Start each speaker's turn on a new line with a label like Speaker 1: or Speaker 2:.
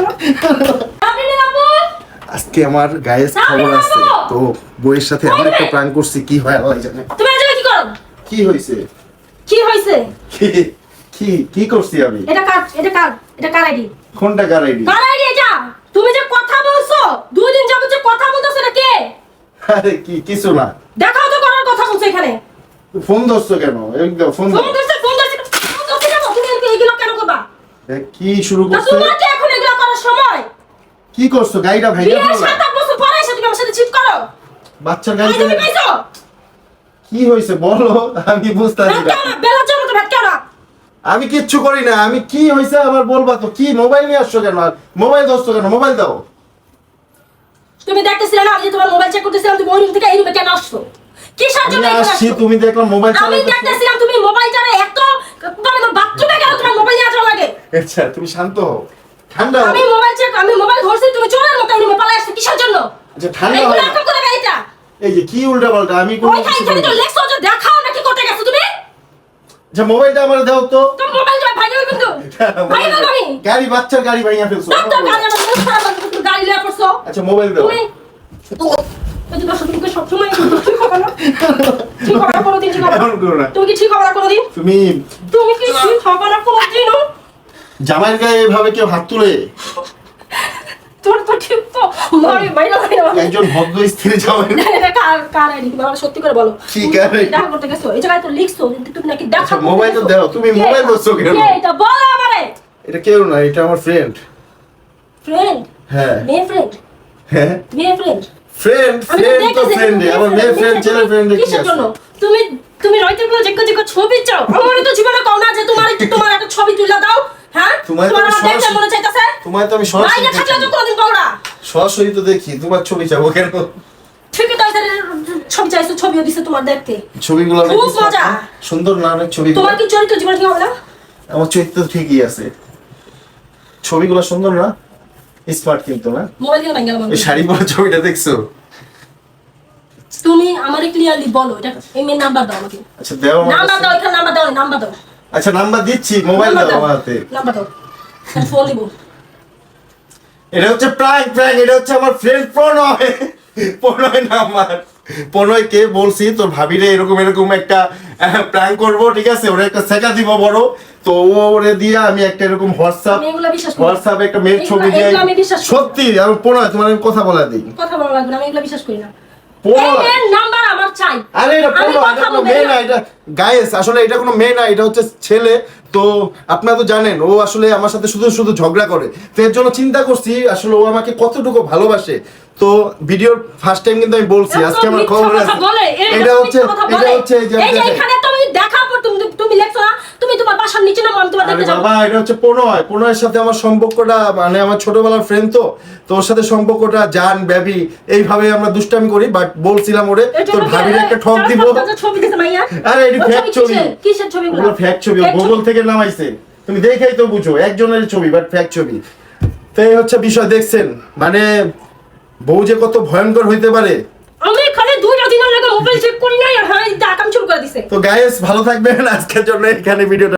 Speaker 1: না
Speaker 2: আজকে আমার গায়ের খবর আছে তো বইয়ের সাথে আমার একটা প্রাণ করছি কি হয় আল্লাহ জানে।
Speaker 1: তুমি জায়গায় কি করো?
Speaker 2: কি হয়েছে
Speaker 1: কি হয়েছে
Speaker 2: কি কি কি করছি আমি?
Speaker 1: এটা কার এটা কার এটা কার আইডি?
Speaker 2: কোনটা গাড়াইনি
Speaker 1: কার আইডি এটা? তুমি যে কথা বলছো দুই দিন যাবত যে কথা বলতেছো এটা কে?
Speaker 2: আরে কি কিছু না।
Speaker 1: দেখাও তো করার কথা বলছো এখানে।
Speaker 2: ফোন ধরছো কেন? একদম ফোন
Speaker 1: ফোন করছে ফোন করছে ফোন করছে কেন? তুমি এগুলো- কেন করবা?
Speaker 2: কি শুরু করছ?
Speaker 1: আমার সাথে চিট করো।
Speaker 2: বাচ্চার গাড়ি কি হয়েছে বলো? আমি বুঝতেছি
Speaker 1: ভাত
Speaker 2: না
Speaker 1: বেলা জন্য তো ভাত কেন
Speaker 2: আমি কিচ্ছু করি না। আমি কি হয়েছে আমার বলবা তো? কি মোবাইল নিয়ে আসছো কেন? মোবাইল ধরছো কেন? মোবাইল দাও।
Speaker 1: তুমি দেখতেছিলে না আমি তোমার মোবাইল চেক করতেছিলাম তুমি ওই রুম থেকে এই রুমে কেন আসছো?
Speaker 2: কি
Speaker 1: জন্য এখানে
Speaker 2: আসছি? তুমি দেখলাম মোবাইল
Speaker 1: আমি দেখতেছিলাম তুমি মোবাইল চালে এত মানে বাথরুমে গেল তোমার মোবাইল নিয়ে আসা লাগে।
Speaker 2: আচ্ছা তুমি শান্ত হও। ঠান্ডা
Speaker 1: আমি মোবাইল ধরছি তুমি চোরের মতো এই রুমে পালাই আসছো কিসের জন্য
Speaker 2: আচ্ছা ঠান্ডা
Speaker 1: এরকম করে
Speaker 2: এই যে কি উল্টা পাল্টা? আমি কোনো কিছু
Speaker 1: তো লেখছো যে দেখাও নাকি করতে গেছো তুমি।
Speaker 2: আচ্ছা মোবাইলটা আমার দাও তো।
Speaker 1: তোমার মোবাইল ভাই যাবে কিন্তু। ভাই আমি।
Speaker 2: গাড়ি বাচ্চার গাড়ি ভাইয়া ফেলছো।
Speaker 1: সব তো গাড়ি আমার মুখ খারাপ তুমি গাড়ি লিয়ে পড়ছো।
Speaker 2: আচ্ছা মোবাইল দাও।
Speaker 1: তুমি যে দশ তুমি ঠিক হবে না ঠিক হবে না কোনোদিন ঠিক হবে না।
Speaker 2: না।
Speaker 1: তুমি কি ঠিক হবে না কোনোদিন?
Speaker 2: তুমি
Speaker 1: তুমি কি ঠিক হবে না
Speaker 2: জামাইয়ের গায়ে এভাবে কেউ হাত তুলে?
Speaker 1: তো মারি বাইরে বাইরে
Speaker 2: একজন ভদ্র স্ত্রী জামাই
Speaker 1: এটা কার কার আইডি সত্যি করে বলো।
Speaker 2: কি কার?
Speaker 1: দেখা করতে গেছো? এই জায়গায় তো লিখছো কিন্তু তুমি নাকি দেখা
Speaker 2: আচ্ছা, মোবাইল তো দাও, তুমি মোবাইল
Speaker 1: এটা?
Speaker 2: কেন?
Speaker 1: এটা? বলো আমারে।
Speaker 2: এটা কেউ না এটা আমার ফ্রেন্ড
Speaker 1: ফ্রেন্ড
Speaker 2: হ্যাঁ।
Speaker 1: মেয়ে ফ্রেন্ড
Speaker 2: হ্যাঁ।
Speaker 1: মেয়ে ফ্রেন্ড
Speaker 2: ফ্রেন্ড ফ্রেন্ড তো ফ্রেন্ড আমার মেয়ে ফ্রেন্ড ছেলে ফ্রেন্ড কি
Speaker 1: জন্য? তুমি তুমি রয়তে গুলো যে যে ছবি চাও আমার তো জীবনে কও না যে তোমার তোমার একটা ছবি তুলে দাও। হ্যাঁ?
Speaker 2: তোমার তো
Speaker 1: তোমার
Speaker 2: আমি সরাসরি-
Speaker 1: মনে চাইতাছে।
Speaker 2: তোমায় তো আমি সরাসরি
Speaker 1: থাকলে তো। কোনোদিন পাও না।
Speaker 2: সরাসরি তো দেখি তোমার ছবি চাবো কেন?
Speaker 1: ঠিকই তো এখানে ছবি চাইছো ছবিও দিছে তোমার দেখতে।
Speaker 2: ছবিগুলো অনেক
Speaker 1: খুব মজা।
Speaker 2: সুন্দর না অনেক ছবিগুলো।
Speaker 1: তোমার কি চরিত্র জীবনে কি হবে না
Speaker 2: আমার চরিত্র ঠিকই আছে। ছবিগুলো সুন্দর না? স্মার্ট কিন্তু না?
Speaker 1: মোবাইল দিয়ে ভাঙা
Speaker 2: এই শাড়ি পরা ছবিটা দেখছ?
Speaker 1: তুমি আমারে ক্লিয়ারলি বলো এটা মেয়ের নাম্বার দাও আমাকে।
Speaker 2: আচ্ছা দেও
Speaker 1: নাম্বার দাও এখানে নাম্বার দাও নাম্বার দাও।
Speaker 2: আচ্ছা নাম্বার দিচ্ছি মোবাইল দাও আমার হাতে।
Speaker 1: নাম্বার দাও। ফোন দিব
Speaker 2: এটা হচ্ছে প্র্যাঙ্ক প্র্যাঙ্ক এটা হচ্ছে আমার ফ্রেন্ড প্রণয় প্রণয় না আমার। প্রণয় কে বলছি তোর ভাবিরে এরকম এরকম একটা প্র্যাঙ্ক করব ঠিক আছে? ওরা একটা শেখা দিব বড়। তো ওরে দিয়ে আমি একটা এরকম হোয়াটসঅ্যাপ। হোয়াটসঅ্যাপে একটা মেয়ের ছবি দিয়ে। সত্যি আমি প্রণয় তোমার আমি কথা বলা দিই।
Speaker 1: কথা বলা লাগবে আমি এগুলো বিশ্বাস করি না। নাম্বার আমার চাই।
Speaker 2: আরে এটা কোনো মেয়ে। না এটা গায়েস আসলে এটা কোনো মেয়ে না এটা হচ্ছে ছেলে। তো আপনারা তো জানেন ও আসলে আমার সাথে শুধু শুধু ঝগড়া করে। তো এর জন্য চিন্তা করছি আসলে ও আমাকে কতটুকু ভালোবাসে। তো ভিডিওর ফার্স্ট টাইম কিন্তু আমি বলছি আজকে আমার খবর আছে। এটা হচ্ছে এটা হচ্ছে এই যে
Speaker 1: এই যে
Speaker 2: দেখেন।
Speaker 1: এখানে তুমি দেখা পর তুমি তুমি লেখছো না তুমি তোমার বাসার নিচে নামো আমি তোমার দেখতে যাব।
Speaker 2: বাবা এটা হচ্ছে প্রণয়। প্রণয়ের সাথে আমার সম্পর্কটা মানে আমার ছোটবেলার ফ্রেন্ড তো। তো ওর সাথে সম্পর্কটা জান বেবি এইভাবে আমরা দুষ্টামি করি বাট বলছিলাম ওরে তোর ভাবির একটা ঠক দিব।
Speaker 1: ছবি দিছে মাইয়া?
Speaker 2: আরে এটি ফ্যাক ছবি
Speaker 1: কিসের? কিসের ছবি
Speaker 2: ওগুলো ফ্যাক ছবি। গুগল থেকে নামাইছে। তুমি দেখেই তো বুঝো একজনের ছবি বাট ফ্যাক ছবি। তো এই হচ্ছে বিষয় দেখছেন? মানে বউ যে কত ভয়ঙ্কর হইতে পারে
Speaker 1: আমি এখানে দুইটা দিনের লাগে মোবাইল চেক করি আর হ্যাঁ আকাম শুরু করে দিছে।
Speaker 2: তো গাইস ভালো থাকবেন। আজকের জন্য এখানে ভিডিওটা